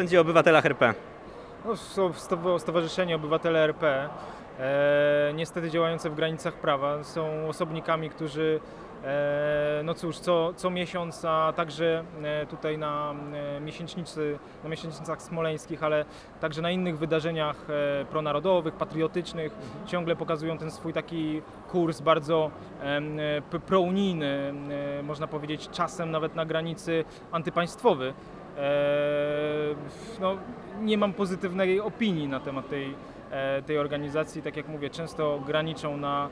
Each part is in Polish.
Sądzi o obywatelach RP. No, sto- sto- Stowarzyszenie Obywatele RP, e, niestety działające w granicach prawa, są osobnikami, którzy e, no cóż, co, co miesiąc, a także e, tutaj na e, miesięcznicy, na miesięcznicach smoleńskich, ale także na innych wydarzeniach e, pronarodowych, patriotycznych, ciągle pokazują ten swój taki kurs bardzo e, prounijny, można powiedzieć czasem nawet na granicy antypaństwowy. Eee, no, nie mam pozytywnej opinii na temat tej, e, tej organizacji. Tak jak mówię, często graniczą na,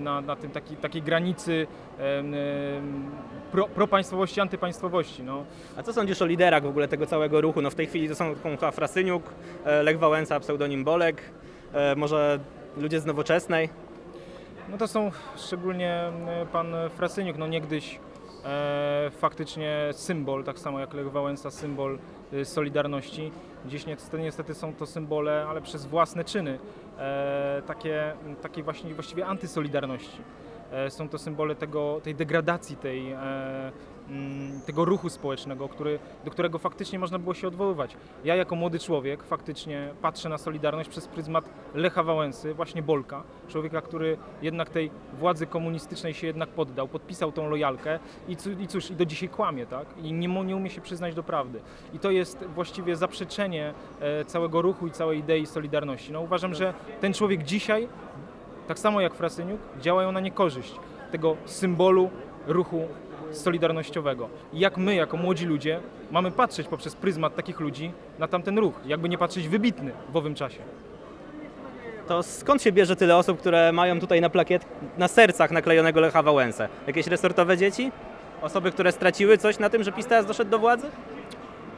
na, na tym taki, takiej granicy pro, propaństwowości, antypaństwowości. No. A co sądzisz o liderach w ogóle tego całego ruchu? No w tej chwili to są Koncha Frasyniuk, e, Lech Wałęsa, pseudonim Bolek, e, może ludzie z Nowoczesnej. no to są szczególnie pan Frasyniuk, no niegdyś e, faktycznie symbol, tak samo jak Lech Wałęsa, symbol e, Solidarności. Dziś niestety, niestety są to symbole, ale przez własne czyny, e, takie, takiej właśnie właściwie antysolidarności. E, Są to symbole tego, tej degradacji, tej, e, tego ruchu społecznego, który, do którego faktycznie można było się odwoływać. Ja jako młody człowiek faktycznie patrzę na Solidarność przez pryzmat Lecha Wałęsy, właśnie Bolka, człowieka, który jednak tej władzy komunistycznej się jednak poddał, podpisał tą lojalkę i, i cóż, i do dzisiaj kłamie, tak? I nie, nie umie się przyznać do prawdy. I to jest właściwie zaprzeczenie e, całego ruchu i całej idei Solidarności. No uważam, że ten człowiek dzisiaj tak samo jak Frasyniuk, działają na niekorzyść tego symbolu ruchu solidarnościowego. I jak my, jako młodzi ludzie, mamy patrzeć poprzez pryzmat takich ludzi na tamten ruch, jakby nie patrzeć wybitny w owym czasie. To skąd się bierze tyle osób, które mają tutaj na plakiet, na sercach naklejonego Lecha Wałęsę? Jakieś resortowe dzieci? Osoby, które straciły coś na tym, że PiS teraz doszedł do władzy?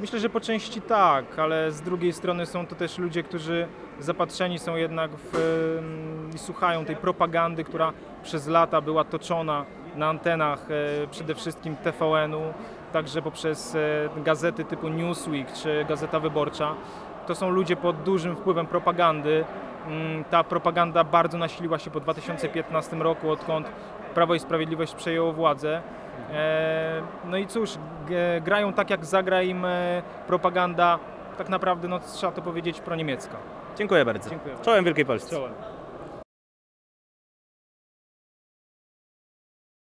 Myślę, że po części tak, ale z drugiej strony są to też ludzie, którzy zapatrzeni są jednak w, i słuchają tej propagandy, która przez lata była toczona na antenach e, przede wszystkim TVN-u, także poprzez e, gazety typu Newsweek czy Gazeta Wyborcza. To są ludzie pod dużym wpływem propagandy. Mm, Ta propaganda bardzo nasiliła się po 2015 roku, odkąd Prawo i Sprawiedliwość przejęło władzę. E, No i cóż, grają tak jak zagra im propaganda, tak naprawdę, no trzeba to powiedzieć, proniemiecka. Dziękuję bardzo. Dziękuję. Czołem Wielkiej Polsce. Czołem.